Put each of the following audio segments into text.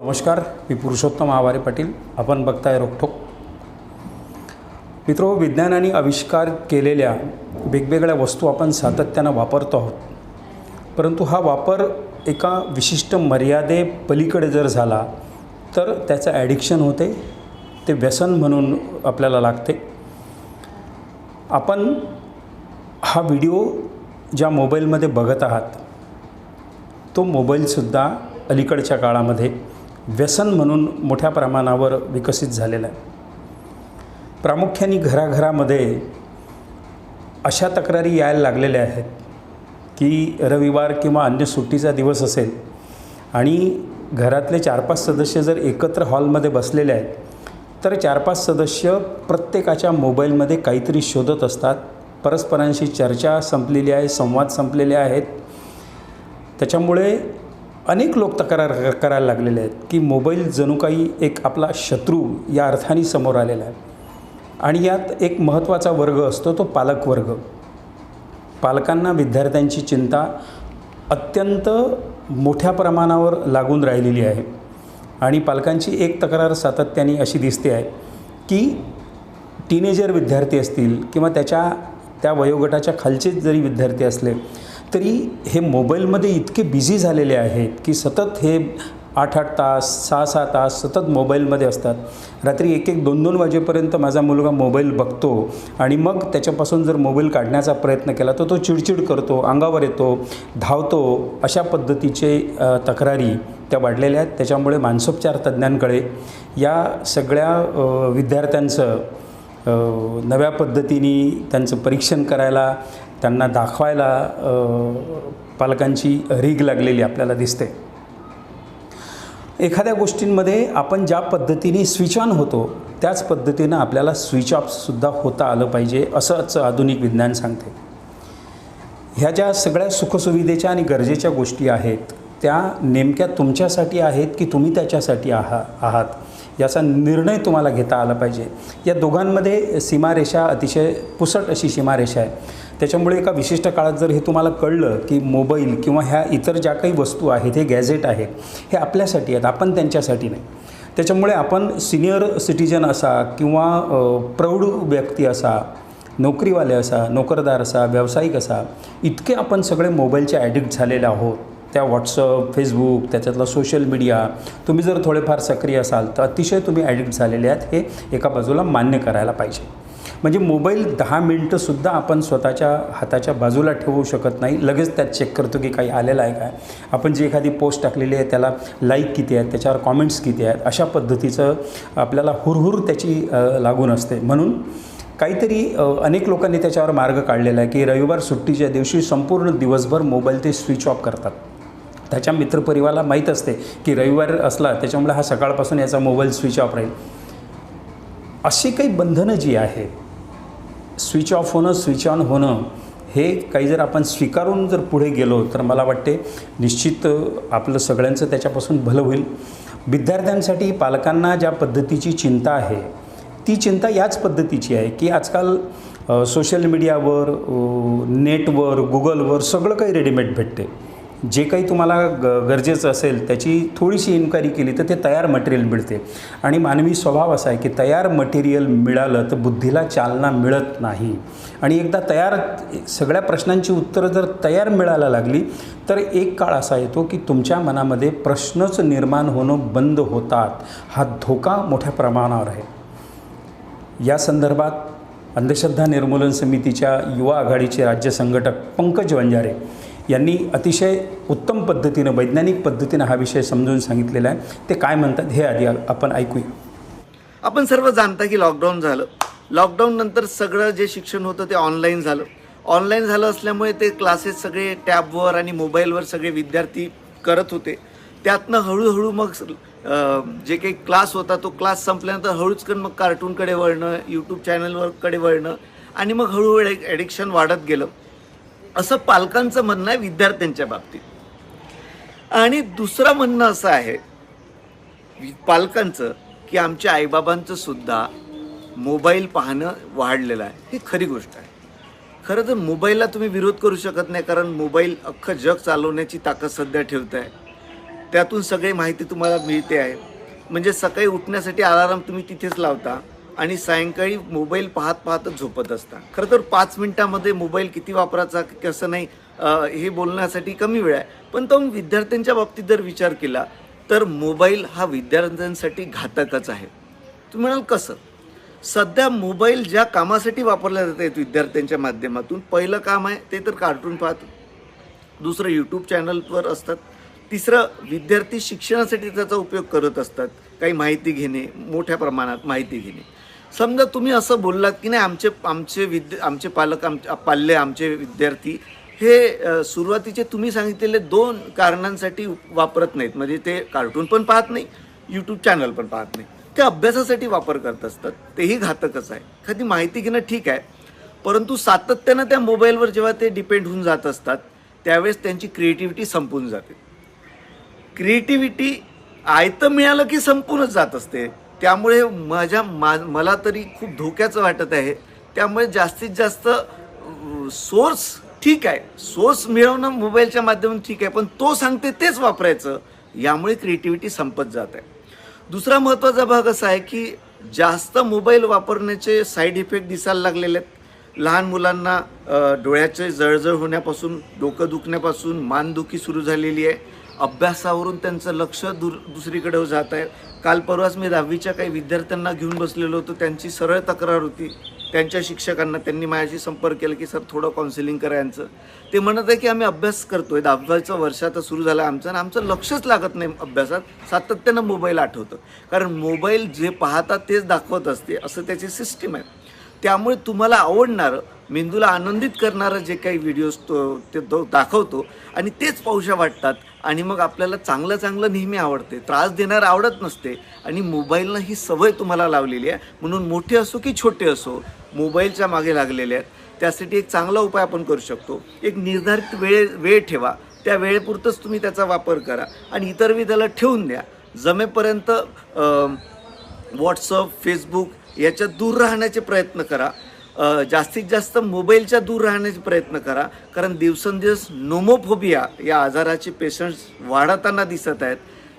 नमस्कार मी पुरुषोत्तम आवारे पाटील. आपण बघताय रोखोक मित्रो विज्ञानाने आविष्कार केलेल्या वेगवेगळ्या वस्तू आपण सातत्यानं वापरतो आहोत. परंतु हा वापर एका विशिष्ट मर्यादे पलीकडे जर झाला तर त्याचं ॲडिक्शन होते ते व्यसन म्हणून आपल्याला लागते. आपण हा व्हिडिओ ज्या मोबाईलमध्ये बघत आहात तो मोबाईलसुद्धा अलीकडच्या काळामध्ये व्यसन म्हणून मोठ्या प्रमाणावर विकसित झालेला आहे. प्रामुख्याने घराघरामध्ये अशा तक्रारी यायला लागलेल्या आहेत की रविवार किंवा अन्य सुट्टीचा दिवस असेल आणि घरातले चार पाच सदस्य जर एकत्र हॉलमध्ये बसलेले आहेत तर चार पाच सदस्य प्रत्येकाच्या मोबाईलमध्ये काहीतरी शोधत असतात. परस्परांशी चर्चा संपलेली आहे संवाद संपलेले आहेत. त्याच्यामुळे अनेक लोक तक्रार करायला लागलेले आहेत की मोबाईल जणू काही एक आपला शत्रू या अर्थाने समोर आलेला आहे. आणि यात एक महत्त्वाचा वर्ग असतो तो पालक वर्ग. पालकांना विद्यार्थ्यांची चिंता अत्यंत मोठ्या प्रमाणावर लागून राहिलेली आहे. आणि पालकांची एक तक्रार सातत्याने अशी दिसते आहे की टीनेजर विद्यार्थी असतील किंवा त्याच्या त्या वयोगटाच्या खालचे जरी विद्यार्थी असले तरी हे मोबाईलमध्ये इतके बिझी झालेले आहेत की सतत हे आठ आठ तास सहा सहा तास सतत मोबाईलमध्ये असतात. रात्री एक एक दोन दोन वाजेपर्यंत माझा मुलगा मोबाईल बघतो आणि मग त्याच्यापासून जर मोबाईल काढण्याचा प्रयत्न केला तर तो चिडचिड करतो अंगावर येतो धावतो. अशा पद्धतीचे तक्रारी त्या वाढलेल्या आहेत. त्याच्यामुळे मानसोपचार तज्ज्ञांकडे या सगळ्या विद्यार्थ्यांचं नव्या पद्धतीने त्यांचं परीक्षण करायला त्यांना दाखवायला पालकांची रीग लागलेली आपल्याला दिसते. एखाद्या गोष्टींमध्ये आपण ज्या पद्धतीने स्विच ऑन होतो त्याच पद्धतीनं आपल्याला स्विच ऑफसुद्धा होता आलं पाहिजे असंच आधुनिक विज्ञान सांगते. ह्या ज्या सगळ्या सुखसुविधेच्या आणि गरजेच्या गोष्टी आहेत त्या नेमक्या तुमच्यासाठी आहेत की तुम्ही त्याच्यासाठी आहा आहात? याचा निर्णय तुम्हाला घेता आला पाहिजे. या दोघांमध्ये सीमारेषा अतिशय पुसट अशी सीमारेषा आहे. त्याच्यामुळे एका विशिष्ट काळात जर हे तुम्हाला कळलं की मोबाईल किंवा ह्या इतर ज्या काही वस्तू आहेत हे गॅझेट आहे हे आपल्यासाठी आहेत आपण त्यांच्यासाठी नाही. त्याच्यामुळे आपण सिनियर सिटीजन असा किंवा प्रौढ व्यक्ती असा नोकरीवाले असा नोकरदार असा व्यावसायिक असा इतके आपण सगळे मोबाईलचे ॲडिक्ट झालेले आहोत. त्या व्हॉट्सअप फेसबुक त्याच्यातला सोशल मीडिया तुम्ही जर थोडेफार सक्रिय असाल तर अतिशय तुम्ही ॲडिक्ट झालेले आहात हे एका बाजूला मान्य करायला पाहिजे. म्हणजे मोबाईल दहा मिनटंसुद्धा आपण स्वतःच्या हाताच्या बाजूला ठेवू शकत नाही. लगेच त्यात चेक करतो की काही आलेलं आहे काय आपण जी एखादी पोस्ट टाकलेली आहे त्याला लाईक किती आहेत त्याच्यावर कॉमेंट्स किती आहेत अशा पद्धतीचं आपल्याला हुरहुर त्याची लागून असते. म्हणून काहीतरी अनेक लोकांनी त्याच्यावर मार्ग काढलेला आहे की रविवार सुट्टीच्या दिवशी संपूर्ण दिवसभर मोबाईल ते स्विच ऑफ करतात. त्याच्या मित्रपरिवाराला माहीत असते की रविवार असला त्याच्यामुळे हा सकाळपासून याचा मोबाईल स्विच ऑफ राहील. अशी काही बंधनं जी आहेत स्विच ऑफ होणं स्विच ऑन होणं हे काही जर आपण स्वीकारून जर पुढे गेलो तर मला वाटते निश्चित आपलं सगळ्यांचं त्याच्यापासून भलं होईल. विद्यार्थ्यांसाठी पालकांना ज्या पद्धतीची चिंता आहे ती चिंता याच पद्धतीची आहे की आजकाल सोशल मीडियावर नेटवर गुगलवर सगळं काही रेडीमेड भेटते. जे काही तुम्हाला ग गरजेचं असेल त्याची थोडीशी इन्क्वायरी केली तर ते तयार मटेरियल मिळते. आणि मानवी स्वभाव असा आहे की तयार मटेरियल मिळालं तर बुद्धीला चालना मिळत नाही. आणि एकदा तयार सगळ्या प्रश्नांची उत्तरं जर तयार मिळायला लागली तर एक काळ असा येतो की तुमच्या मनामध्ये प्रश्नच निर्माण होणं बंद होतात. हा धोका मोठ्या प्रमाणावर आहे. या संदर्भात अंधश्रद्धा निर्मूलन समितीच्या युवा आघाडीचे राज्य संघटक पंकज वंजारे यांनी अतिशय उत्तम पद्धतीनं वैज्ञानिक पद्धतीनं हा विषय समजून सांगितलेला आहे. ते काय म्हणतात हे आधी आपण ऐकूया. आपण सर्व जाणता की लॉकडाऊन झालं. लॉकडाऊन नंतर सगळं जे शिक्षण होतं ते ऑनलाईन झालं. ऑनलाईन झालं असल्यामुळे ते क्लासेस सगळे टॅबवर आणि मोबाईलवर सगळे विद्यार्थी करत होते. त्यातनं हळूहळू मग जे काही क्लास होता तो क्लास संपल्यानंतर हळूच मग कार्टूनकडे वळणं यूट्यूब चॅनलवर कडे वळणं आणि मग हळूहळू ॲडिक्शन वाढत गेलं. असं पालकांचं म्हणणं आहे विद्यार्थ्यांच्या बाबतीत. आणि दुसरं म्हणणं असं आहे पालकांचं की आमच्या आईबाबांचं सुद्धा मोबाईल पाहणं वाढलेलं आहे. ही खरी गोष्ट आहे. खरं तर मोबाईलला तुम्ही विरोध करू शकत नाही कारण मोबाईल अख्खं जग चालवण्याची ताकद सध्या ठेवत आहे. त्यातून सगळी माहिती तुम्हाला मिळते आहे. म्हणजे सकाळी उठण्यासाठी अलाराम तुम्ही तिथेच लावता. आणि सायंकाळी मोबाईल पाहत पाहतच झोपत असता खरं तर पाच मिनिटामध्ये मोबाईल किती वापरायचा कसं नाही हे बोलण्यासाठी कमी वेळ आहे. पण तो विद्यार्थ्यांच्या बाबतीत जर विचार केला तर मोबाईल हा विद्यार्थ्यांसाठी घातकच आहे. तुम्ही म्हणाल कसं? सध्या मोबाईल ज्या कामासाठी वापरल्या जात आहेत विद्यार्थ्यांच्या माध्यमातून पहिलं काम आहे ते तर कार्टून पाहत. दुसरं यूट्यूब चॅनलवर असतात. तिसरं विद्यार्थी शिक्षणासाठी त्याचा उपयोग करत असतात. काही माहिती घेणे मोठ्या प्रमाणात माहिती घेणे. समजा तुम्ही असं बोललात की नाही आमचे आमचे विद्या आमचे पालक आम पाल्य आमचे विद्यार्थी हे सुरुवातीचे तुम्ही सांगितलेले दोन कारणांसाठी वापरत नाहीत. म्हणजे ते कार्टून पण पाहत नाही यूट्यूब चॅनल पण पाहत नाही. ते अभ्यासासाठी वापर करत असतात. तेही घातकच आहे. एखादी माहिती घेणं ठीक आहे परंतु सातत्यानं त्या मोबाईलवर जेव्हा ते डिपेंड होऊन जात असतात त्यावेळेस त्यांची क्रिएटिव्हिटी संपून जाते. क्रिएटिव्हिटी आयतं मिळालं की संपूनच जात असते. त्यामुळे माझ्या मा मला तरी खूप धोक्याचं वाटत आहे. त्यामुळे जास्तीत जास्त सोर्स ठीक आहे. सोर्स मिळवणं मोबाईलच्या माध्यमातून ठीक आहे पण तो सांगते तेच वापरायचं. यामुळे क्रिएटिव्हिटी संपत जात आहे. दुसरा महत्त्वाचा भाग असा आहे की जास्त मोबाईल वापरण्याचे साईड इफेक्ट दिसायला लागलेले आहेत. लहान मुलांना डोळ्याचे जळजळ होण्यापासून डोकं दुखण्यापासून मानदुखी सुरू झालेली आहे. अभ्यासावरून त्यांचं लक्ष दुर दुसरीकडे जात आहे. काल परवाच मी दहावीच्या काही विद्यार्थ्यांना घेऊन बसलेलो होतो. त्यांची सरळ तक्रार होती. त्यांच्या शिक्षकांना त्यांनी माझ्याशी संपर्क केला की सर थोडं काउन्सिलिंग करा यांचं. ते म्हणत आहे की आम्ही अभ्यास करतो आहे दहावीचं वर्ष आता सुरू झालं आमचं आणि आमचं लक्षच लागत नाही अभ्यासात. सातत्यानं मोबाईल आठवतं. कारण मोबाईल जे पाहतात तेच दाखवत असते. असं त्याची सिस्टीम आहे. त्यामुळे तुम्हाला आवडणारं मेंदूला आनंदित करणारं जे काही व्हिडिओज तो ते तो दाखवतो आणि तेच पाहूशा वाटतात आणि मग आपल्याला चांगलं चांगलं नेहमी आवडते. त्रास देणारं आवडत नसते. आणि मोबाईलनं ही सवय तुम्हाला लावलेली आहे. म्हणून मोठे असो की छोटे असो मोबाईलच्या मागे लागलेले आहेत. त्यासाठी एक चांगला उपाय आपण करू शकतो. एक निर्धारित वेळ वेळ ठेवा. त्या वेळेपुरतंच तुम्ही त्याचा वापर करा. आणि इतर विधाला ठेवून द्या. जमेपर्यंत व्हॉट्सअप फेसबुक याच्यात दूर राहण्याचे प्रयत्न करा. जास्तीत जास्त मोबाईलच्या दूर राहण्याचा प्रयत्न करा. कारण दिवसेंदिवस नोमोफोबिया या आजाराचे पेशंट्स वाढताना दिसत आहेत.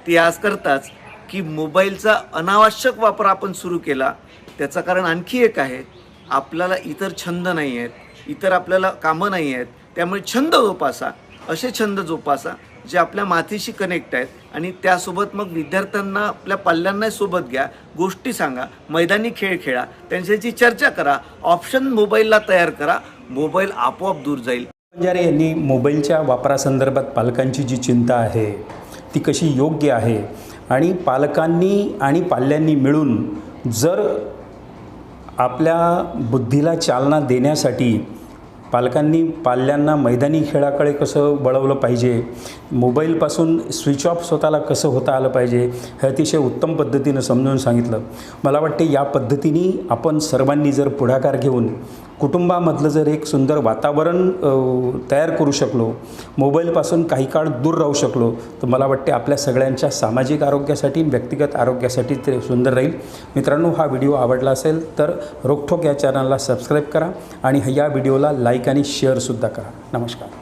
ते आज करताच की मोबाईलचा अनावश्यक वापर आपण सुरू केला. त्याचं कारण आणखी एक आहे आपल्याला इतर छंद नाही आहेत इतर आपल्याला कामं नाही आहेत त्यामुळे छंद जोपासा. असे छंद जोपासा जे आपल्या मातीशी कनेक्ट आहेत. आणि त्यासोबत मग विद्यार्थ्यांना आपल्या पाल्यांनाही सोबत घ्या गोष्टी सांगा मैदानी खेळ खेळा त्यांच्याशी चर्चा करा ऑप्शन मोबाईलला तयार करा मोबाईल आपोआप दूर जाईल. बंजारे यांनी मोबाईलच्या वापरासंदर्भात पालकांची जी चिंता आहे ती कशी योग्य आहे? आणि पालकांनी आणि पाल्यांनी मिळून जर आपल्या बुद्धीला चालना देण्यासाठी पालकांनी पाल्यांना मैदानी खेळाकडे कसं वळवलं पाहिजे? मोबाईलपासून स्विच ऑफ स्वतःला कसं होता आलं पाहिजे? हे अतिशय उत्तम पद्धतीनं समजून सांगितलं. मला वाटते या पद्धतीने आपण सर्वांनी जर पुढाकार घेऊन कुटुंबामधलं जर एक सुंदर वातावरण तयार करू शकलो मोबाईलपासून काही काळ दूर राहू शकलो तर मला वाटते आपल्या सगळ्यांच्या सामाजिक आरोग्यासाठी व्यक्तिगत आरोग्यासाठी ते सुंदर राहील. मित्रांनो हा व्हिडिओ आवडला असेल तर रोकठोक या चॅनलला सबस्क्राईब करा आणि या व्हिडिओला लाईक आणि शेअरसुद्धा करा. नमस्कार.